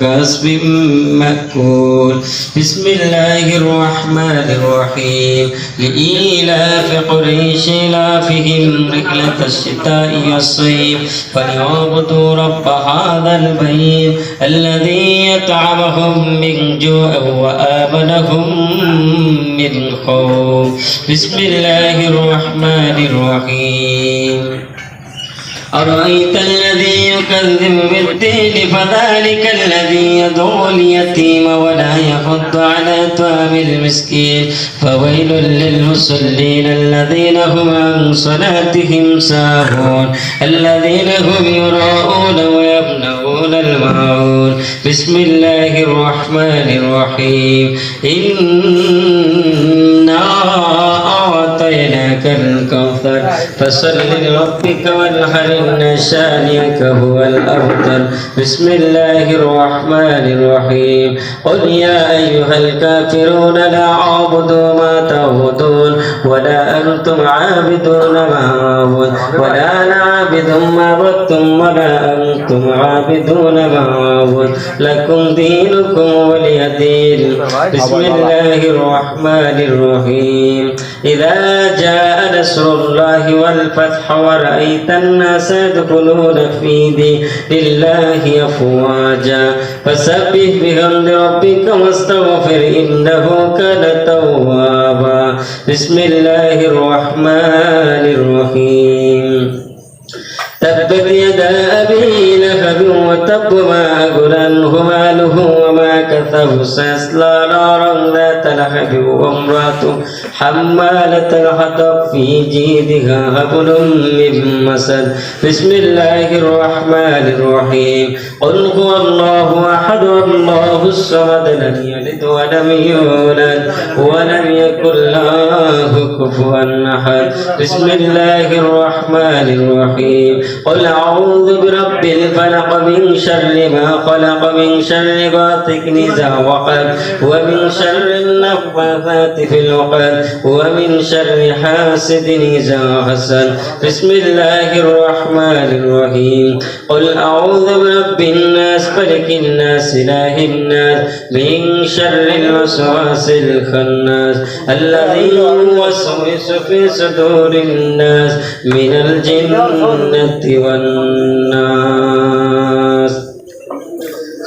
كسب مأكول. بسم الله الرحمن الرحيم. لإيلاف قريش لافهم رحلة الشتاء والصيف. فليعبدوا رب هذا البيت الذي يطعمهم من جوع وآمنهم من خوف. بسم الله الرحمن الرحيم. أرأيت الذي يكذب بالدين فذلك الذي يدعو اليتيم ولا يحض على طعام المسكين فويل للمصلين الذين هم عن صلاتهم ساهون. الذين هم يراءون ويمنعون الماعون. بسم الله الرحمن الرحيم. إنا الكوثر فصل لربك وانحر إن شانئك هو الأبتر بسم الله الرحمن الرحيم. قل يا أيها الكافرون لا أعبد ما تعبدون ولا أنتم عابدون ما أعبد ولا أنا عابد ما عبدتم ولا أنتم عابدون ما أعبد. لكم دينكم ولي دين. بسم الله الرحمن الرحيم. إذا جاء نصر الله والفتح ورأيت الناس يدخلون في دين الله أفواجا. فسبح بحمد ربك واستغفر إنه كان توابا. بسم الله الرحمن الرحيم. تبت يدا أبي لهب وتب ما أغنى ماله. سيصلى نارا ذات لهب وامرأته حمالة الحطب في جيدها حبل من مسد بسم الله الرحمن الرحيم قل هو الله أحد الله الصمد لم يلد ولم يولد ولم يكن له كفوا أحد بسم الله الرحمن الرحيم قل أعوذ برب الفلق من شر ما خلق من شر غاسق وقب ومن شر النفاثات في العقد ومن شر حاسد إذا حسد بسم الله الرحمن الرحيم قل أعوذ برب الناس ملك الناس إله الناس من شر الوسواس الخناس الذي يوسوس في صدور الناس من الجنة والناس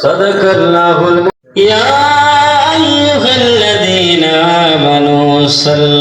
صدق الله. يا أيها الذين آمنوا صلوا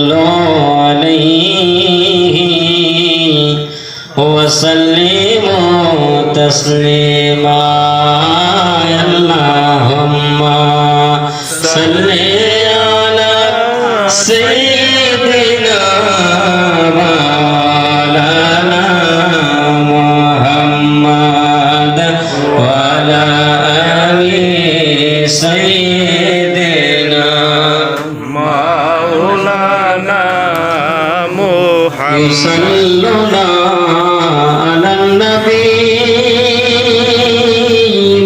محمد يصلون على النبي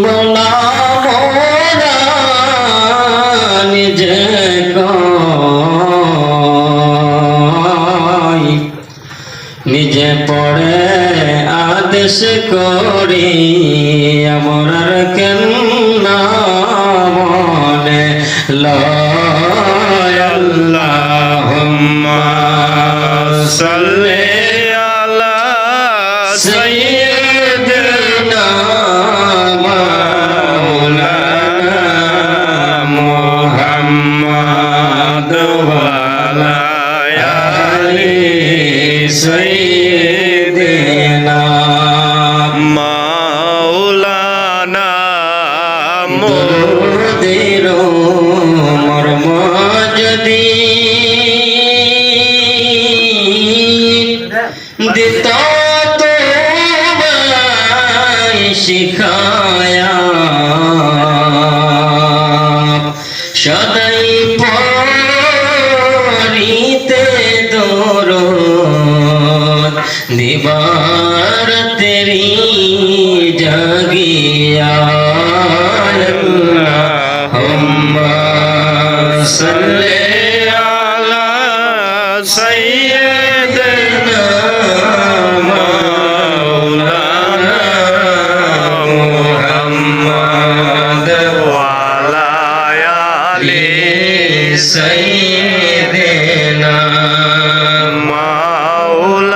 مولا مولا নিজে কয় নিজে পড়ে আদেশ করি আমার কেন মনে লয় صل তোমায় سيدنا মাওলানা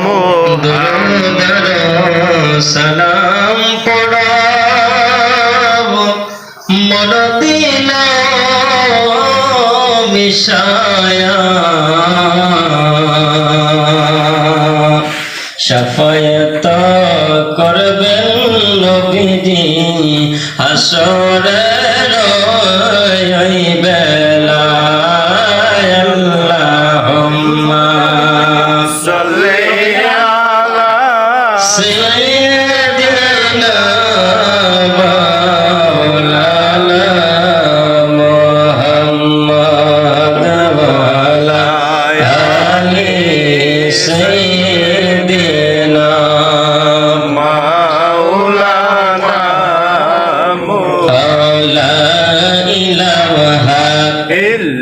মোহাম্মদ দুরুদ সালাম পড়াব মনদিনা মিশায়া শাফায়াত করবেন নবীজি হাসরের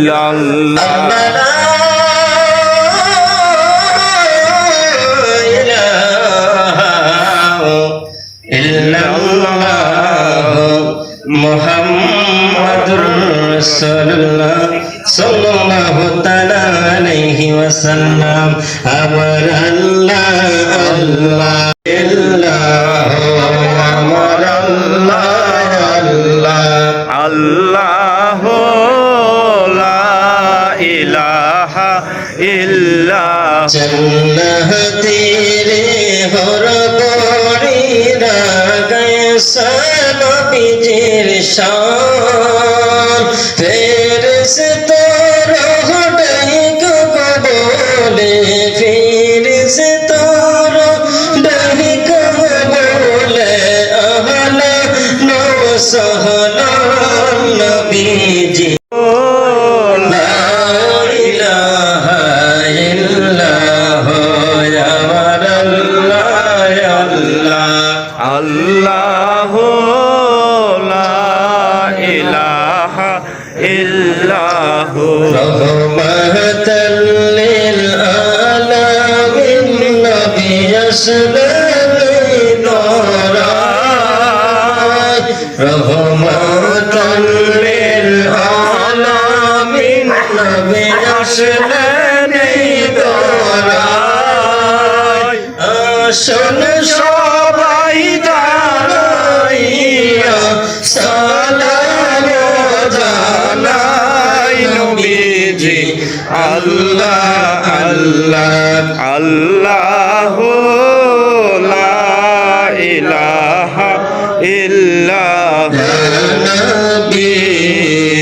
ইল্লাল্লাহ হর করিরা গয়সন বিজির শান ফেরস আসলাম নরায় লিল আলামিন নবী আসলাম আসল সবাই দাঁড়াইয়া সালাম জানাই নবীজি আল্লাহ আল্লাহ আল্লাহ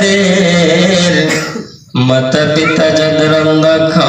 देर मत पिता जग रंग खा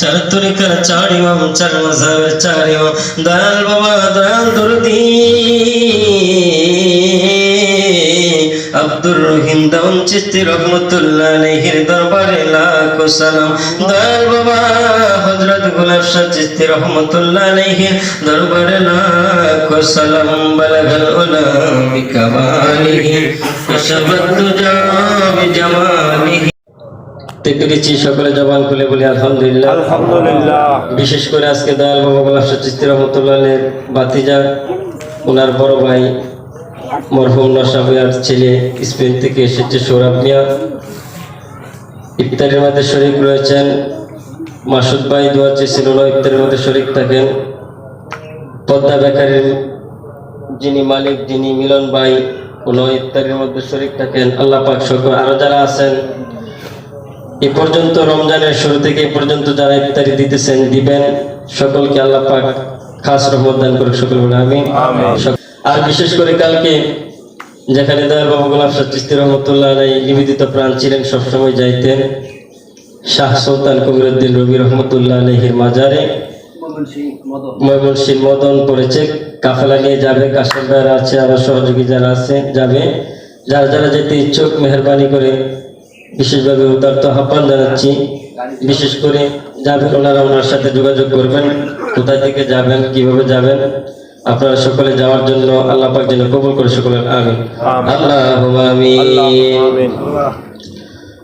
চার তরিকার চার ইমাম চার মজাবের চার ইমাম দয়াল বাবা দয়াল দরদি। আব্দুর রহিম দাউন চিস্তি রহমতুল্লাহ আলাইহির দরবারে লাখো সালাম। দয়াল বাবা, হযরত গোলাপ শাহ চিস্তি রহমতুল্লাহ আলাইহির দরবারে লাখো সালাম। বালাগাল উলাম বিকামালিহি ওয়াশাবাত দুজা বিজামালিহি তে পেরেছি সকলে জবান খুলে বলি আলহামদুলিল্লাহ। আলহামদুলিল্লাহ। বিশেষ করে আজকে দয়াল বাবা গোলাপ চিস্তি বাতিজা ওনার বড় ভাই মরহুম নসাবিয়ার ছেলে স্পেন থেকে এসেছে সৌরভ মিয়া। ইফতারের মধ্যে শরিক রয়েছেন মাসুদ ভাই দোয়া চেয়েছিল ইফতারের মধ্যে শরিক থাকেন। পদ্মা বেকারের যিনি মালিক যিনি মিলন ভাই কোনো ইফতারের মধ্যে শরিক থাকেন। আল্লাহ পাক সকল আরও যারা আছেন এ পর্যন্ত রমজানের শুরু থেকে এ পর্যন্ত যারা ইফতারি দিতেছেন দিবেন সকলকে আল্লাহ পাক খাস রহমত দান করুক সকল বলে আমি আর বিশেষ করে কালকে যেখানে দয়াল বাবু গোলাপ শাহ চিস্তি রহমতুল্লাহ আলাই নিবেদিত প্রাণ ছিলেন সবসময় যাইতেন শাহ সুলতান কবিরুদ্দিন রবি রহমতুল্লাহ আলহির মাজারে। ময়মনসিংহ মদন পড়েছে কাফেলা নিয়ে যাবে কাশেম আছে আরও সহযোগী যারা আছে যাবে। যারা যারা যেতে ইচ্ছুক মেহরবানি করে বিশেষভাবে উদার্ত আহ্বান জানাচ্ছি বিশেষ করে যাবেন ওনারা ওনার সাথে যোগাযোগ করবেন কোথায় থেকে যাবেন কিভাবে যাবেন আপনারা সকলে যাওয়ার জন্য আল্লাহ পাক যেন কবুল করে সকলের আমিন আল্লাহ আমিন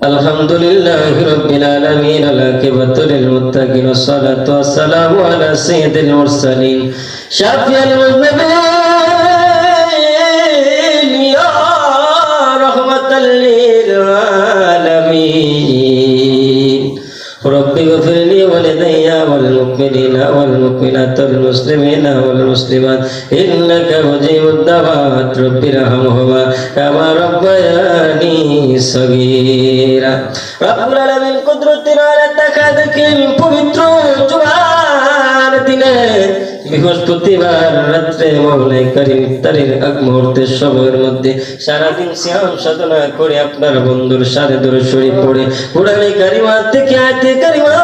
الحمد لله رب العالمين العاقبة للمتقين والصلاة والسلام على سيد المرسلين شافي المذنبين اغفر لي ولدي والمؤمنين والمؤمنات والمسلمين والمسلمات إنك مجيب الدعوات رب ارحمهما كما ربياني صغيرا رب العالمين قدرتنا على تكادك পবিত্র জুমার দিনে বৃহস্পতিবার রাত্রে মৌলাই করিম ইফতারের আগ মুহূর্তের সময়ের মধ্যে সারাদিন শ্যাম সাধনা করে আপনার বন্ধুর সারে ধরে শরীর পড়ে কোরআনে কারিমা থেকে আয়তে কারিমা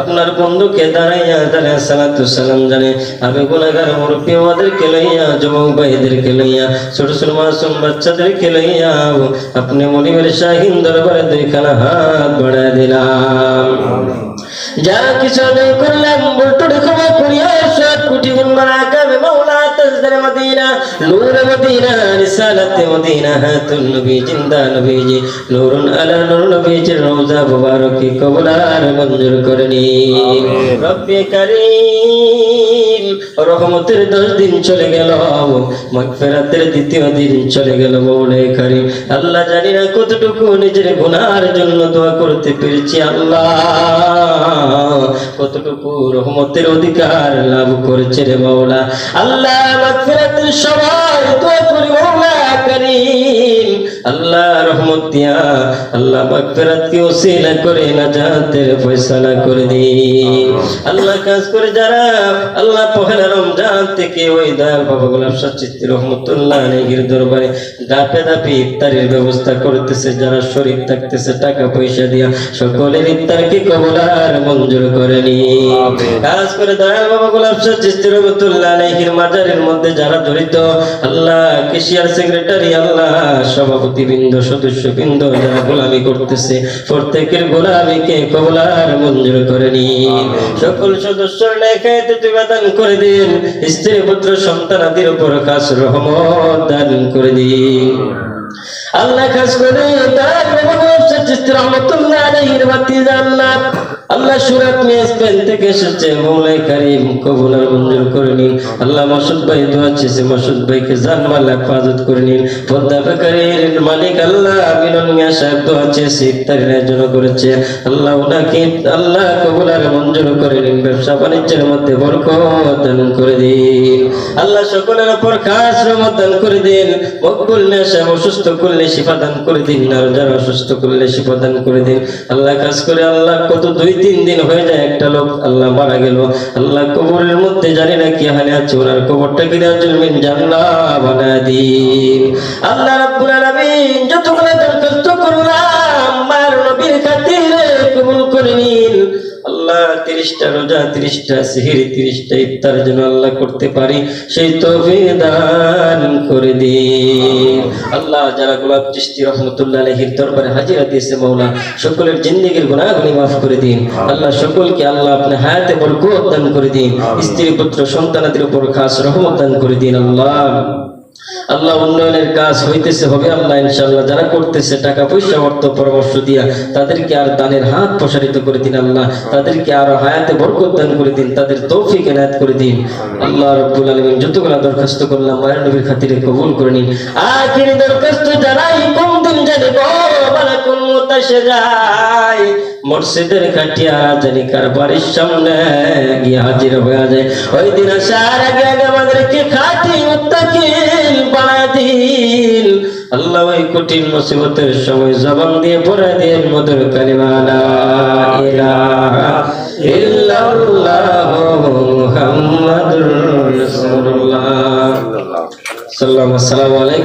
আপনার বন্ধুকে দাঁড়াইয়া দাঁড়াইয়া সালাতু সালাম জানে। আমি গুনাহগার মুরব্বী, আমাদেরকে লইয়া, যুবক ভাইদেরকে লইয়া, ছোট ছোট মাসুম বাচ্চাদেরকে লইয়া, আপনি মনিবের শাহিন দরবারে দুইখানা হাত বাড়ায় দিলাম। যা কিছু করলাম বলটুরে ক্ষমা করিয়া সাত কোটি গুণ মারা কাবে মাওলা তাজদার মদিনা নূর মদিনা রিসালাতে মদিনা হাতুল নবী জিন্দা নবীজি নূরুন আলা নূর নবীজির রওজা মুবারকে কবুলার মঞ্জুর করনি রব্বে কারীম রহমতের দশ দিন চলে গেল, মাগফিরাতের দ্বিতীয় দিন চলে গেল মৌলে কারিম। আল্লাহ জানি না কতটুকু নিজের গুনার জন্য দোয়া করতে পেরেছি, আল্লাহ। কতটুকু রহমতের অধিকার লাভ করেছে রে মাওলা আল্লাহ মাগফিরাতের সবাই দোয়া করি রহমত দিয়া আল্লাহ মাগফিরাত কি ওসিলা করে নাজাতের ফয়সালা করে দিন। আল্লাহ কাজ করে যারা আল্লাহ পহেলা রমজান থেকে ওই দয়াল বাবা গোলাপ রহমতুল্লাহ আলাইহির দরবারে দাপে দাপে ইফতারের ব্যবস্থা করতেছে যারা শরীর থাকতেছে টাকা পয়সা দিয়া সকলের ইফতারকে কবল আর মঞ্জুর করে নি কাজ করে দয়াল বাবা গোলাপ সচিত্র রহমতুল্লাহ আলাইহির মাজারের মধ্যে যারা জড়িত আল্লাহ কেশিয়ার সেক্রেটারি আল্লাহ সভাপতি বৃন্দ সদস্য বৃন্দ যারা গোলামি করতেছে প্রত্যেকের গোলামিকে কবলার মঞ্জুর করে নিন। সকল সদস্যর লেখায় দান করে দিন। স্ত্রী পুত্র সন্তানাদির উপর কাস রহমত দান করে দিন। মঞ্জুর করে নিন। ব্যবসা বাণিজ্যের মধ্যে বরকত করে দিন। আল্লাহ সকলের উপর খাস রহমত করে দিন। মকবুল অসুস্থ করলে শিফা দান করে দিন, আর যারা অসুস্থ করলে শিফা দান করে দিন। আল্লাহ কাজ করে, আল্লাহ কত দুই, তিন দিন হয়ে যায় একটা লোক, আল্লাহ মারা গেল। আল্লাহ কবরের মধ্যে জানি না কি হালে আছে, ওনার কবরটা কি জন্মিন জানলা বানা দিন। আল্লাহ রাব্বুল যতগুলো তিরিশটা রোজা তিরিশটা সিহির তিরিশটা ইফতার যেন আল্লাহ করতে পারি সেই দান করে দিন। আল্লাহ যারা গোলাপ চিস্তি রহমতুল্লাহ আলহির দরবারে হাজিরা দিয়েছে মৌলা সকলের জিন্দিগির গুণাগুলি মাফ করে দিন। আল্লাহ সকলকে আল্লাহ আপনি হায়াতে বরকত দান করে দিন। স্ত্রী পুত্র সন্তানাদের উপর খাস রহমত দান করে দিন আল্লাহ। আল্লাহ উন্নয়নের কাজ হইতেছে, হবে আল্লাহ ইনশাআল্লাহ। যারা করতেছে টাকা পয়সা অর্থ, পরামর্শ দিয়া, তাদেরকে আর দানের হাত প্রসারিত করে দিন আল্লাহ। তাদেরকে আরও হায়াতে বরকত দান করে দিন, তাদের তৌফিক এনায়েত করে দিন। আল্লাহ রব্বুল আলামিন যতগুলা দরখাস্ত করলাম, মায়ের নবীর খাতিরে কবুল করে নিন। আখির দরখাস্ত জানাই, কোন দিন জানি কোন মুতাশে যায় মসজিদের কাটিয়া জানি কার বাড়ির সামনে গিয়ে হাজির হয়ে যায়। ওই দিন আসার আগে আমাদেরকে বানায় দিন আল্লাহ ওই কঠিন মুসিবতের সময় জবান দিয়ে পড়ে দিয়ে মধুর কালিমালা ইলাহা ইল্লাল্লাহ মুহাম্মাদুর রাসূলুল্লাহ। সাল্লাল্লাহু আলাইহি